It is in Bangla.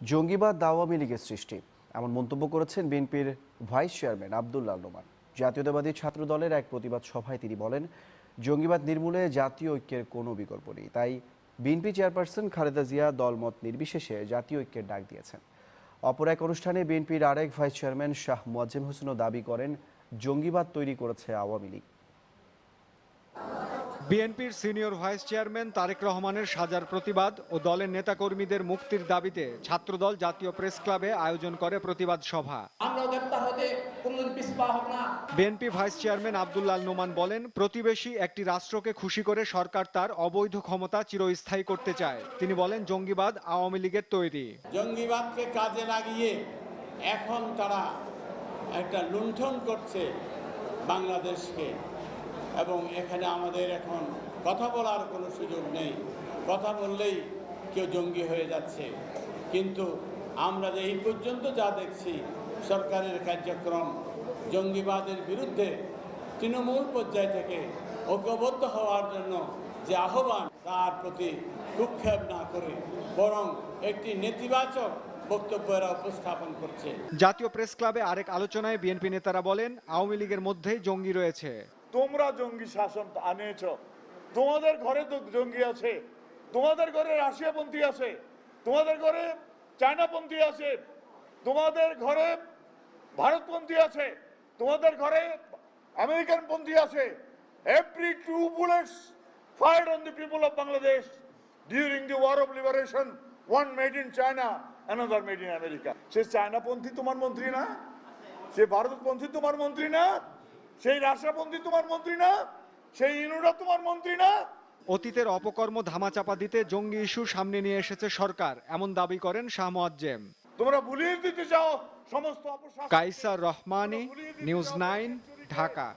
জঙ্গিবাদ আওয়ামী লীগের সৃষ্টি। এমন মন্তব্য করেছেন বিএনপির ভাইস চেয়ারম্যান আবদুল্লাহ নোমান জাতীয়তাবাদী ছাত্র দলের এক প্রতিবাদ সভায় তিনি বলেন, জঙ্গিবাদ নির্মূলে জাতীয় ঐক্যের কোনো বিকল্প নেই। তাই বিএনপি চেয়ারপারসন খালেদা জিয়া দলমত নির্বিশেষে জাতীয় ঐক্যের ডাক দিয়েছেন। অপর এক অনুষ্ঠানে বিএনপির আরেক ভাইস চেয়ারম্যান শাহ মোয়াজ্জেম হোসেনও দাবি করেন, জঙ্গিবাদ তৈরি করেছে আওয়ামী লীগ। বিএনপির সিনিয়র ভাইস চেয়ারম্যান তারেক রহমানের সাজার প্রতিবাদ ও দলের নেতাকর্মীদের মুক্তির দাবিতে ছাত্রদল জাতীয় প্রেস ক্লাবে আয়োজন করে প্রতিবাদ সভা। BNP vice chairman Abdullah al Noman বলেন প্রতিবেশী একটি রাষ্ট্রকে খুশি করে সরকার তার অবৈধ ক্ষমতা চিরস্থায়ী করতে চায়। তিনি বলেন জঙ্গিবাদ আওয়ামী লীগের তৈরি। জঙ্গিবাদকে কাজে লাগিয়ে এখন তারা একটা লুণ্ঠন করছে বাংলাদেশকে। এবং এখানে আমাদের এখন কথা বলার কোনো সুযোগ নেই। কথা বললেই কেউ জঙ্গি হয়ে যাচ্ছে। কিন্তু আমরা যে এই পর্যন্ত যা দেখছি, সরকারের কার্যক্রম জঙ্গিবাদের বিরুদ্ধে তৃণমূল পর্যায় থেকে ঐক্যবদ্ধ হওয়ার জন্য যে আহ্বান, তার প্রতি ভ্রুক্ষেপ না করে বরং একটি নেতিবাচক উপস্থাপন করছে। জাতীয় প্রেস ক্লাবে আরেক আলোচনায় বিএনপি নেতারা বলেন, আওয়ামী লীগের মধ্যেই জঙ্গি রয়েছে। তোমরা জঙ্গি শাসন আনিয়েছ তোমাদের ঘরে তো জঙ্গি আছে। তোমাদের ঘরে রাশিয়াপন্থী আছে। তোমাদের ঘরে চায়নাপন্থী আছে। তোমাদের ঘরে ভারতপন্থী আছে। তোমাদের ঘরে আমেরিকান পন্থী আছে। Every two bullets fired on the people of Bangladesh during the war of liberation one made in China another made in America সে চায়নাপন্থী তোমার মন্ত্রী না? সে ভারতপন্থী তোমার মন্ত্রী না? সেই রাষ্ট্রপন্থী তোমার মন্ত্রী না সেই ইনুরা তোমার মন্ত্রী না। অতীতের অপকর্ম ধামাচাপা দিতে জঙ্গি ইস্যু সামনে নিয়ে এসেছে সরকার এমন দাবি করেন শাহ মোয়াজ্জেম। তোমরা ভুলিয়ে দিতে চাও সমস্ত কাইসার রহমানি নিউজ নাইন ঢাকা।